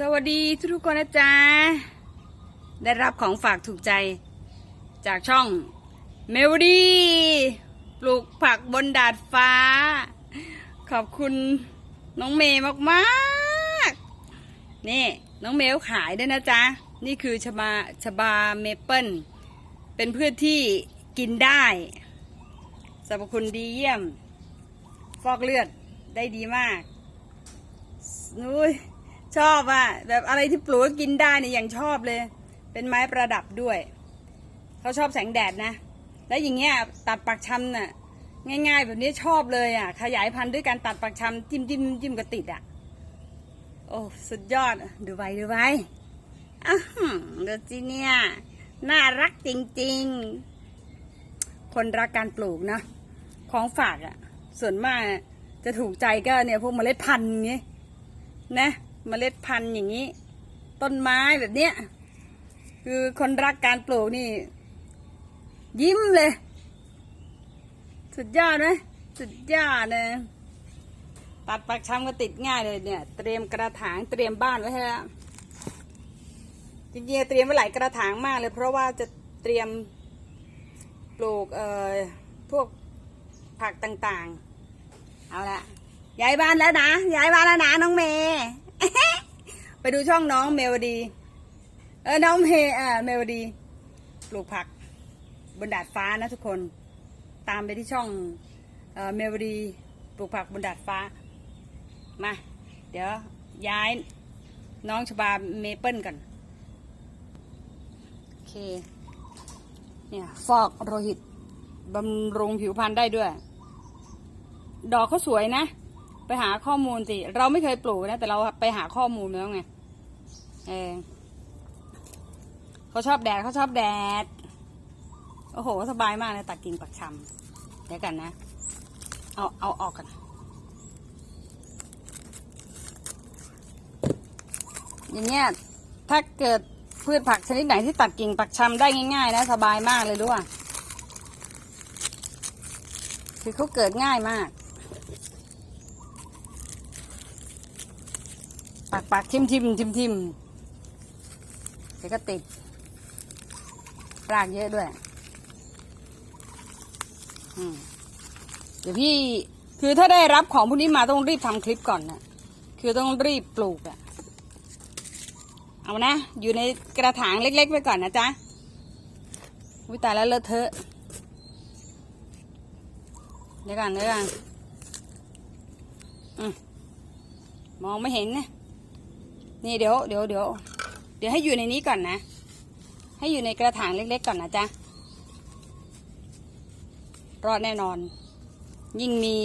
สวัสดีทุกคนนะจ๊ะ ได้รับของฝากถูกใจ จากช่องเมวดีปลูกผักบนดาดฟ้า ขอบคุณน้องเมย์มากๆ นี่น้องเมลขายด้วยนะจ๊ะ นี่คือชบาชบาเมเปิลเป็นพืชที่กินได้สรรพคุณดีเยี่ยม ฟอกเลือดได้ดีมากนุ้ย ชอบอะแบบอะไรที่ปลูกกินได้เนี่ยยังชอบเลย เป็นไม้ประดับด้วยเขาชอบแสงแดดนะ แล้วอย่างเงี้ยตัดปักชำน่ะง่าย ๆ แบบนี้ชอบเลยอะ ขยายพันธุ์ด้วยการตัดปักชำจิ้มจิ้มจิ้มกระติดอะ โอ้สุดยอดดูไว้ดูไว้อ้าวหืมดูสิเนี่ยน่ารักจริง ๆ คนรักการปลูกเนะของฝากอะ ส่วนมากจะถูกใจก็เนี่ยพวกเมล็ดพันธุ์อย่างงี้นะ เมล็ดพันธุ์อย่างนี้ ต้นไม้แบบเนี้ยคือคนรักการปลูกนี่ ยิ้มเลย สุดยอดไหมสุดยอดเลยตัดปักชำก็ติดง่ายเลยเนี่ย เตรียมกระถางเตรียมบ้านไว้ให้แล้วจริงๆเตรียมไว้หลายกระถางมากเลย เพราะว่าจะเตรียมปลูกเอ่อพวกผักต่างๆ เอาละย้ายบ้านแล้วนะย้ายบ้านแล้วนะน้องเมย์ ไปดูช่องน้องเมวดี เออน้องเมอ่าเมวดี ปลูกผักบนดาดฟ้านะทุกคน ตามไปที่ช่องเออเมวดี ปลูกผักบนดาดฟ้า มา เดี๋ยวย้ายน้องชบาเมเปิลก่อนโอเค เนี่ยฟอกโลหิตบำรุงผิวพรรณได้ด้วย ดอกเขาสวยนะ ไปหาข้อมูลสิ เราไม่เคยปลูกนะ แต่เราไปหาข้อมูลแล้วไง เออเขาชอบแดดเขาชอบแดด โอ้โห สบายมากเลยตัดกิ่งปักชำเดี๋ยวกันนะ เอาเอาออกกันอย่างเงี้ยถ้าเกิดพืชผักชนิดไหนที่ตัดกิ่งปักชำได้ง่าย ๆ นะ สบายมากเลยด้วยคือเขาเกิดง่ายมาก ปักปักทิมทิมทิมทิมเดี๋ยวก็ติดรากเยอะด้วย อืมเดี๋ยวพี่คือถ้าได้รับของพวกนี้มาต้องรีบทำคลิปก่อนนะคือต้องรีบปลูกอะเอานะ อยู่ในกระถางเล็กๆไปก่อนนะจ๊ะวิตายแล้วเลอะเทอะเดี๋ยวก่อนเดี๋ยวก่อนอืมมองไม่เห็นนะนี่เดี๋ยวเดี๋ยวเดี๋ยว ดี๋ยวให้อยู่ในนี้ก่อนนะ ให้อยู่ในกระถางเล็กๆก่อนนะจ๊ะ รอดแน่นอน ยิ่งมี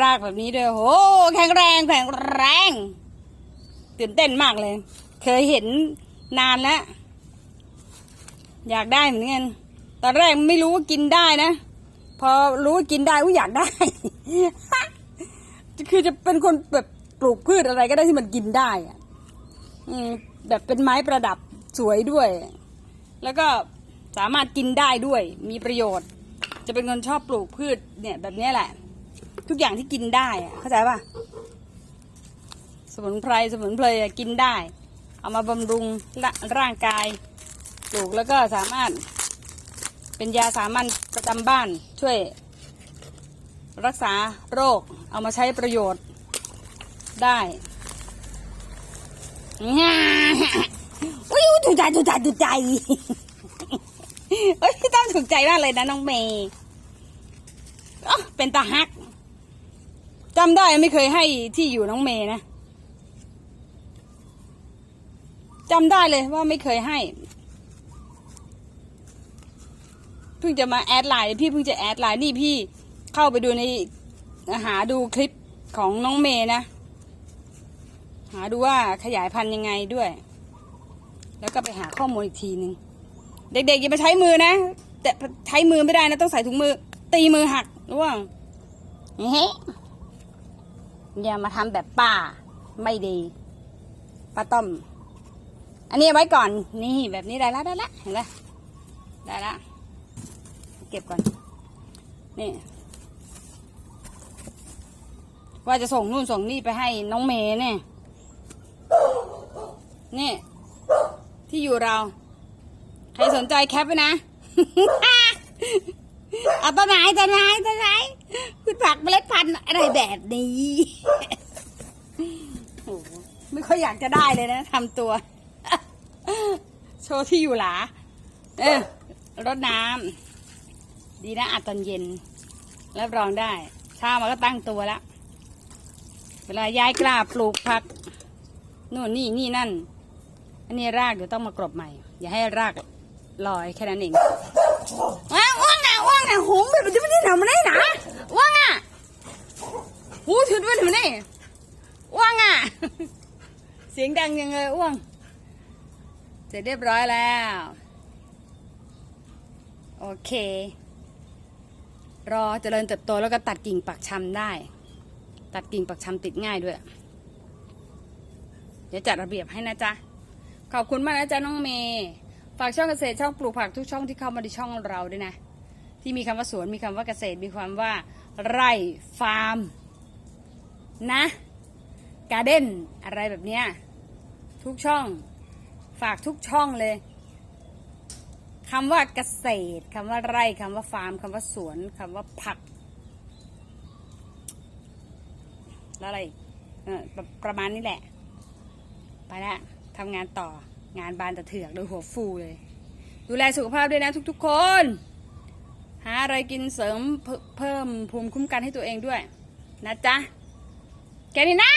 รากแบบนี้ด้วยโหแข็งแรงแข็งแรง ตื่นเต้นมากเลย เคยเห็นนานแล้ว อยากได้เหมือนกันตอนแรกไม่รู้ว่ากินได้นะ พอรู้ว่ากินได้อุ้ยอยากได้ คือจะเป็นคนแบบปลูกพืชอะไรก็ได้ที่มันกินได้อะอืม แบบเป็นไม้ประดับสวยด้วย แล้วก็สามารถกินได้ด้วย มีประโยชน์ จะเป็นคนชอบปลูกพืชเนี่ยแบบนี้แหละ ทุกอย่างที่กินได้เข้าใจป่ะ สมุนไพรสมุนไพรกินได้ เอามาบำรุงร่าร่างกายปลูกแล้วก็สามารถเป็นยาสามัญประจำบ้านช่วย รักษาโรคเอามาใช้ประโยชน์ได้ อุ้ยถูกใจถูกใจถูกใจเฮ้ยต้องถูกใจมากเลยนะน้องเมย์เป็นตาฮักจำได้ไม่เคยให้ที่อยู่น้องเมย์นะจำได้เลยว่าไม่เคยให้ เพิ่งจะมาแอดไลน์พี่เพิ่งจะแอดไลน์นี่พี่เข้าไปดูในหาดูคลิปของน้องเมย์นะ หาดูว่าขยายพันธุ์ยังไงด้วย แล้วก็ไปหาข้อมูลอีกทีหนึ่งเด็กๆอย่าไปใช้มือนะ แต่ใช้มือไม่ได้นะ ต้องใส่ถุงมือ ตีมือหักรู้ว่าเฮ้อย่ามาทำแบบป้า ไม่ดีป้าต้อม อันนี้ไว้ก่อน นี่แบบนี้ได้แล้วได้แล้วเห็นไหมได้แล้วเก็บก่อน นี่ว่าจะส่งนู่นส่งนี่ไปให้น้องเมย์เนี่ย นี่ที่อยู่เรา ใครสนใจแคปไว้นะเอาต้นไหนต้นไหนต้นไหนพืชผักเมล็ดพันธุ์อะไรแบบนี้ไม่ค่อยอยากจะได้เลยนะทำตัว โชว์ที่อยู่หลา เออรดน้ำดีนะอัดตอนเย็นรับรองได้เช้ามันก็ตั้งตัวแล้ว เวลาย้ายกล้าปลูกผักนู่นนี่นี่นั่น อันนี้รากเดี๋ยวต้องมากรบใหม่ อย่าให้รากลอยแค่นั้นเองว้าว่างอะว่างอะหงไปมันจะไม่ได้ทำอะไรนะว่างอะหูถึงไปถึงไหนว่างอะ เสียงดังยังเลยอ้วงเสร็จเรียบร้อยแล้ว โอเค รอเจริญเติบโตแล้วก็ตัดกิ่งปักชำได้ ตัดกิ่งปักชำติดง่ายด้วย เดี๋ยวจัดระเบียบให้นะจ๊ะ ขอบคุณมากนะจ๊ะน้องเมย์ฝากช่องเกษตรช่องปลูกผักทุกช่องที่เข้ามาในช่องเราด้วยนะ ที่มีคำว่าสวนมีคำว่าเกษตรมีความว่าไร่ฟาร์ม นะการ์เด้นอะไรแบบเนี้ยทุกช่อง ฝากทุกช่องเลยคำว่าเกษตรคำว่าไร่คำว่าฟาร์มคำว่าสวนคำว่าผักแล้วอะไรเออประประมาณนี้แหละ ไปละ ทำงานต่องานบานตะเถือกโดยหัวฟูเลย ดูแลสุขภาพด้วยนะทุกๆคน หาอะไรกินเสริมเพิ่มเพิ่มภูมิคุ้มกันให้ตัวเองด้วย นะจ๊ะ แกนี่นะ